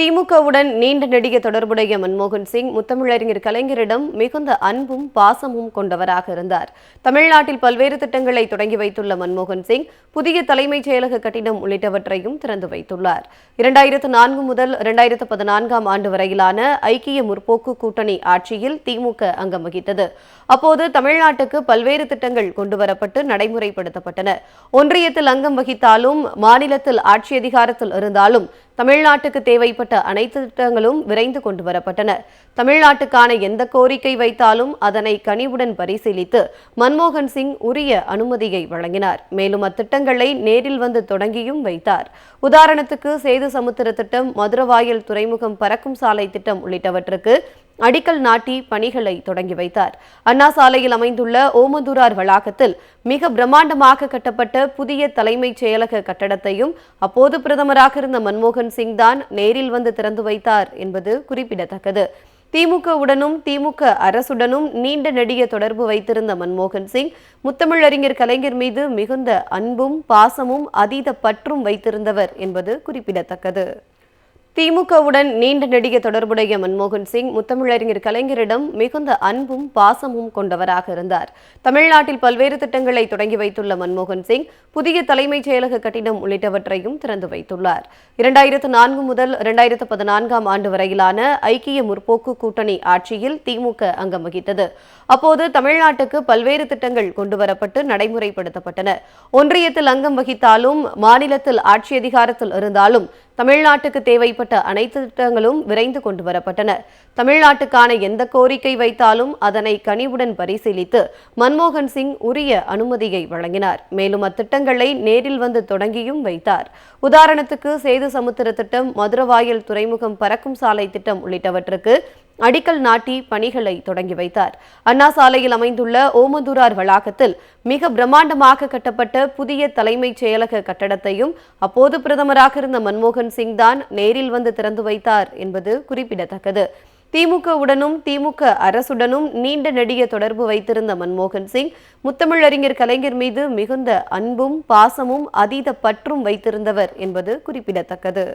திமுகவுடன் நீண்ட நெடிய தொடர்புடைய மன்மோகன் சிங் முத்தமிழறிஞர் கலைஞரிடம் மிகுந்த அன்பும் பாசமும் கொண்டவராக இருந்தார். தமிழ்நாட்டில் பல்வேறு திட்டங்களை தொடங்கி வைத்துள்ள மன்மோகன் சிங் புதிய தலைமைச் செயலக கட்டிடம் உள்ளிட்டவற்றையும் திறந்து வைத்துள்ளார். இரண்டாயிரத்து நான்கு முதல் இரண்டாயிரத்து பதினான்காம் ஆண்டு வரையிலான ஐக்கிய முற்போக்கு கூட்டணி ஆட்சியில் திமுக அங்கம் வகித்தது. அப்போது தமிழ்நாட்டுக்கு பல்வேறு திட்டங்கள் கொண்டுவரப்பட்டு நடைமுறைப்படுத்தப்பட்டன. ஒன்றியத்தில் அங்கம் வகித்தாலும் மாநிலத்தில் ஆட்சி அதிகாரத்தில் இருந்தாலும் தமிழ்நாட்டுக்கு தேவைப்பட்ட அனைத்து திட்டங்களும் விரைந்து கொண்டு வரப்பட்டன. தமிழ்நாட்டுக்கான எந்த கோரிக்கை வைத்தாலும் அதனை கனிவுடன் பரிசீலித்து மன்மோகன் சிங் உரிய அனுமதியை வழங்கினார். மேலும் அத்திட்டங்களை நேரில் வந்து தொடங்கியும் வைத்தார். உதாரணத்துக்கு சேது சமுத்திர திட்டம் மதுரவாயல் துறைமுகம் பறக்கும் சாலை திட்டம் உள்ளிட்டவற்றுக்கு அடிக்கல் நாட்டி பணிகளை தொடங்கி வைத்தார். அண்ணா சாலையில் அமைந்துள்ள ஓமந்தூரார் வளாகத்தில் மிக பிரம்மாண்டமாக கட்டப்பட்ட புதிய தலைமைச் செயலக கட்டடத்தையும் அப்போது பிரதமராக இருந்த மன்மோகன் சிங் தான் நேரில் வந்து திறந்து வைத்தார் என்பது குறிப்பிடத்தக்கது. திமுகவுடனும் திமுக அரசுடனும் நீண்ட நெடிய தொடர்பு வைத்திருந்த மன்மோகன் சிங் முத்தமிழறிஞர் கலைஞர் மீது மிகுந்த அன்பும் பாசமும் அதீத பற்றும் வைத்திருந்தவர் என்பது குறிப்பிடத்தக்கது. திமுகவுடன் நீண்ட நெடிய தொடர்புடைய மன்மோகன் சிங் முத்தமிழறிஞர் கலைஞரிடம் மிகுந்த அன்பும் பாசமும் கொண்டவராக இருந்தார். தமிழ்நாட்டில் பல்வேறு திட்டங்களை தொடங்கி வைத்துள்ள மன்மோகன் சிங் புதிய தலைமைச் செயலக கட்டிடம் உள்ளிட்டவற்றையும் திறந்து வைத்துள்ளார். இரண்டாயிரத்து நான்கு முதல் இரண்டாயிரத்து பதினான்காம் ஆண்டு வரையிலான ஐக்கிய முற்போக்கு கூட்டணி ஆட்சியில் திமுக அங்கம் வகித்தது. அப்போது தமிழ்நாட்டுக்கு பல்வேறு திட்டங்கள் கொண்டுவரப்பட்டு நடைமுறைப்படுத்தப்பட்டன. ஒன்றியத்தில் அங்கம் வகித்தாலும் மாநிலத்தில் ஆட்சி அதிகாரத்தில் இருந்தாலும் தமிழ்நாட்டுக்கு தேவைப்பட்ட அனைத்து திட்டங்களும் விரைந்து கொண்டு வரப்பட்டன. தமிழ்நாட்டுக்கான எந்த கோரிக்கை வைத்தாலும் அதனை கனிவுடன் பரிசீலித்து மன்மோகன் சிங் உரிய அனுமதியை வழங்கினார். மேலும் அத்திட்டங்களை நேரில் வந்து தொடங்கியும் வைத்தார். உதாரணத்துக்கு சேது சமுத்திர திட்டம் மதுரவாயல் துறைமுகம் பறக்கும் சாலை திட்டம் உள்ளிட்டவற்றுக்கு அடிக்கல் நாட்டி பணிகளை தொடங்கி வைத்தார். அண்ணா சாலையில் அமைந்துள்ள ஓமந்தூரார் வளாகத்தில் மிக பிரம்மாண்டமாக கட்டப்பட்ட புதிய தலைமைச் செயலக கட்டடத்தையும் அப்போது பிரதமராக இருந்த மன்மோகன் சிங் தான் நேரில் வந்து திறந்து வைத்தார் என்பது குறிப்பிடத்தக்கது. திமுகவுடனும் திமுக அரசுடனும் நீண்ட நெடிய தொடர்பு வைத்திருந்த மன்மோகன் சிங் முத்தமிழறிஞர் கலைஞர் மீது மிகுந்த அன்பும் பாசமும் அதீத பற்றும் வைத்திருந்தவர் என்பது குறிப்பிடத்தக்கது.